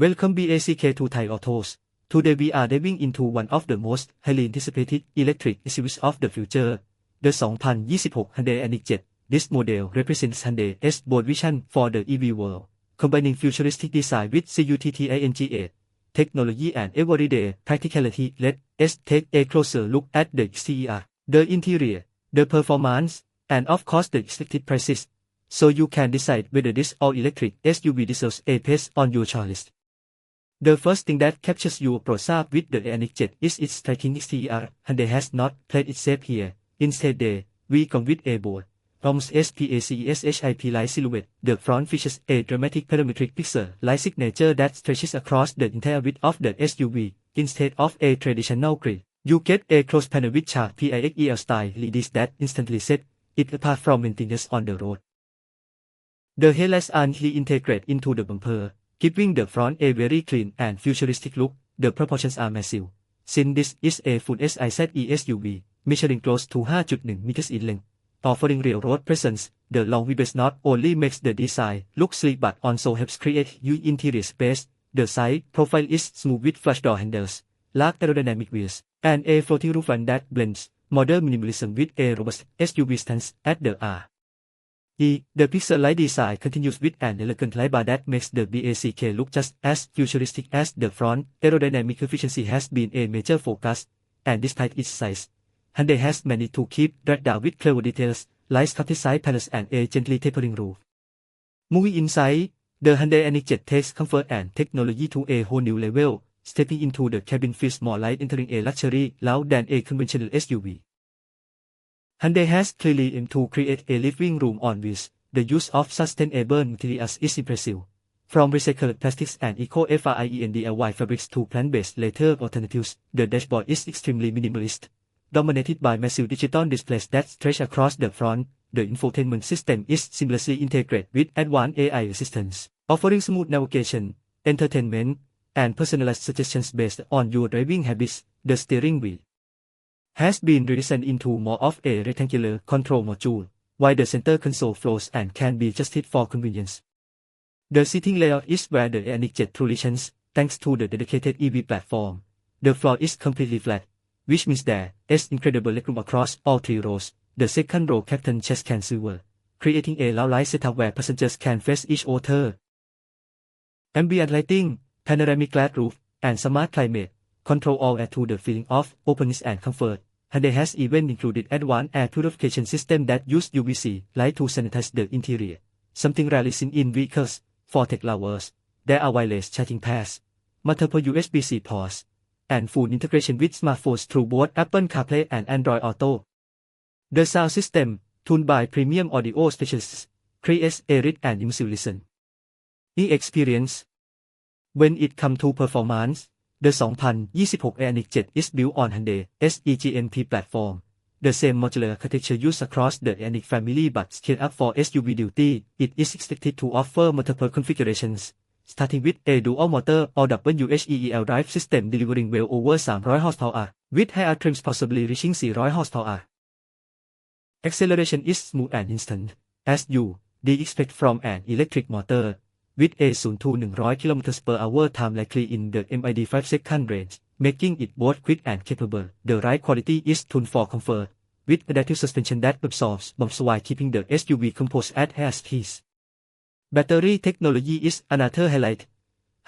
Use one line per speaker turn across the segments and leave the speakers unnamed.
Welcome BACK to Thai Autos. Today we are diving into one of the most highly anticipated electric SUVs of the future, the 2026 Hyundai 7. This model represents Hyundai's bold vision for the EV world, combining futuristic design with CUTT-ING8 technology and everyday practicality. Let's take a closer look at the exterior, the interior, the performance, and of course the expected prices, so you can decide whether this all-electric SUV deserves a place on your choice. The first thing that captures your prosap with the Ioniq 7 is its striking exterior, and they has not played it safe here. Instead they, we come with a bold, Roms SPACESHIP-like silhouette. The front features a dramatic parametric pixel-like signature that stretches across the entire width of the SUV, instead of a traditional grille. You get a close panel with sharp PIXEL style LEDs that instantly set it apart from maintenance on the road. The headlights are neatly integrated into the bumper, giving the front a very clean and futuristic look, the proportions are massive. Since this is a full SIZE SUV, measuring close to 5.1 meters in length, offering real road presence, the long wheelbase not only makes the design look sleek but also helps create huge interior space. The side profile is smooth with flush door handles, large aerodynamic wheels, and a floating roof that blends modern minimalism with a robust SUV stance at the R. The pixel-like design continues with an elegant light bar that makes the BACK look just as futuristic as the front. Aerodynamic efficiency has been a major focus, and despite its size, Hyundai has managed to keep down with clever details, like sculpted side panels and a gently tapering roof. Moving inside, the Hyundai Ioniq 7 takes comfort and technology to a whole new level, stepping into the cabin feels more like entering a luxury lounge than a conventional SUV. Hyundai has clearly aimed to create a living room on wheels. The use of sustainable materials is impressive. From recycled plastics and eco-friendly fabrics to plant-based leather alternatives, the dashboard is extremely minimalist. Dominated by massive digital displays that stretch across the front, the infotainment system is seamlessly integrated with advanced AI assistance, offering smooth navigation, entertainment, and personalized suggestions based on your driving habits. The steering wheel has been redesigned into more of a rectangular control module, while the center console flows and can be adjusted for convenience. The seating layout is where the Ioniq 7 truly shines, thanks to the dedicated EV platform. The floor is completely flat, which means there is incredible legroom across all three rows. The second row captain chest can swivel, creating a low-light setup where passengers can face each other. Ambient lighting, panoramic glass roof, and smart climate control all add to the feeling of openness and comfort. Hyundai has even included advanced air purification system that use UVC light to sanitize the interior, something rarely seen in vehicles. For tech lovers, there are wireless charging pads, multiple USB-C ports, and full integration with smartphones through both Apple CarPlay and Android Auto. The sound system, tuned by premium audio specialists, creates a rich and immersive listen. E-experience. When it comes to performance, the 2026 Ioniq 7 is built on Hyundai SEGMP platform. The same modular architecture used across the Ioniq family but scaled up for SUV duty. It is expected to offer multiple configurations, starting with a dual motor or WHEEL drive system delivering well over 300 horsepower, with higher trims possibly reaching 400 horsepower. Acceleration is smooth and instant, as you, would expect from an electric motor with a 0 to 100 km per hour time likely in the MID 5 second range, making it both quick and capable. The ride quality is tuned for comfort, with adaptive suspension that absorbs bumps while keeping the SUV composed at high speeds. Battery technology is another highlight.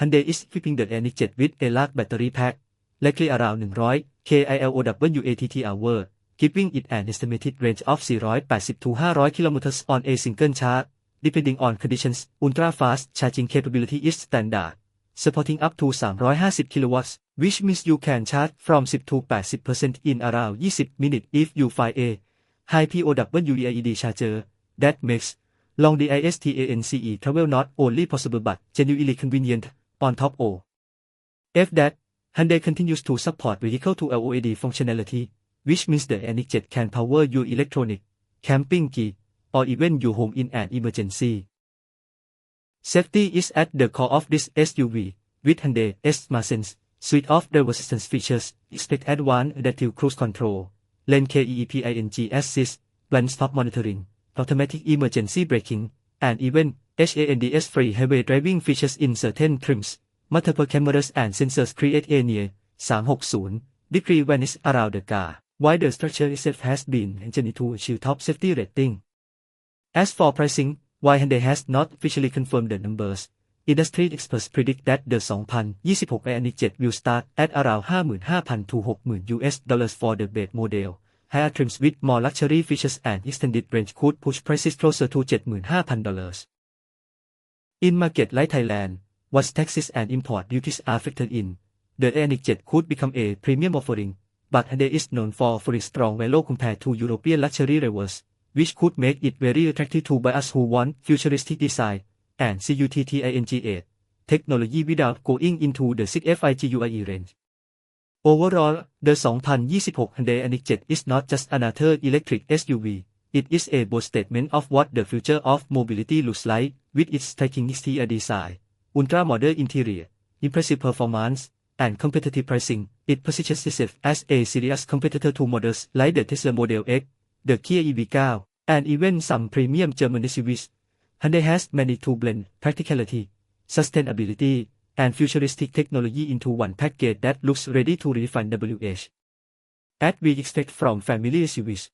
Hyundai is equipping the Ioniq 7 with a large battery pack, likely around 100 kWh, giving it an estimated range of 480 to 500 km on a single charge depending on conditions, ultra-fast charging capability is standard, supporting up to 350 kilowatts, which means you can charge from 10 to 80% in around 20 minutes if you find a high POWEID charger. That makes long distance travel not only possible but genuinely convenient. On top of that, Hyundai continues to support vehicle to LOAD functionality, which means the Ioniq 7 can power your electronic, camping key, or even your home in an emergency. Safety is at the core of this SUV, with Hyundai S-Sense, suite of driver assistance features, expect advanced adaptive cruise control, lane keeping assist, blind spot monitoring, automatic emergency braking, and even HANDS-free highway driving features in certain trims. multiple cameras and sensors create a near 360 degree vanish around the car, while the structure itself has been engineered to achieve top safety rating. As for pricing, Hyundai has not officially confirmed the numbers, industry experts predict that the 2026 Ioniq 7 will start at around 55,000 to 60,000 US dollars for the base model. Higher trims with more luxury features and extended range could push prices closer to 75,000 dollars. In market like Thailand, once taxes and import duties are factored in, the Ioniq 7 could become a premium offering, but Hyundai is known for offering strong value compared to European luxury rivals, which could make it very attractive to buyers who want futuristic design and CUTTING8 technology without going into the 6FIGUIE range. Overall, the 2026 Hyundai Ioniq 7 is not just another electric SUV, it is a bold statement of what the future of mobility looks like, with its exterior design, ultra-modern interior, impressive performance, and competitive pricing. It positions itself as a serious competitor to models like the Tesla Model X, the Kia EV9, and even some premium German SUVs. Hyundai has managed to blend practicality, sustainability, and futuristic technology into one package that looks ready to redefine WH. As we expect from family SUVs.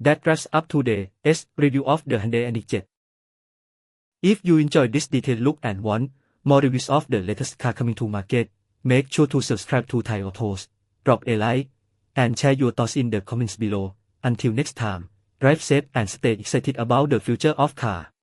That wraps up today's review of the Hyundai Ioniq 7. If you enjoyed this detailed look and want more reviews of the latest car coming to market, make sure to subscribe to Thai Autos, drop a like, and share your thoughts in the comments below. Until next time, drive safe and stay excited about the future of car.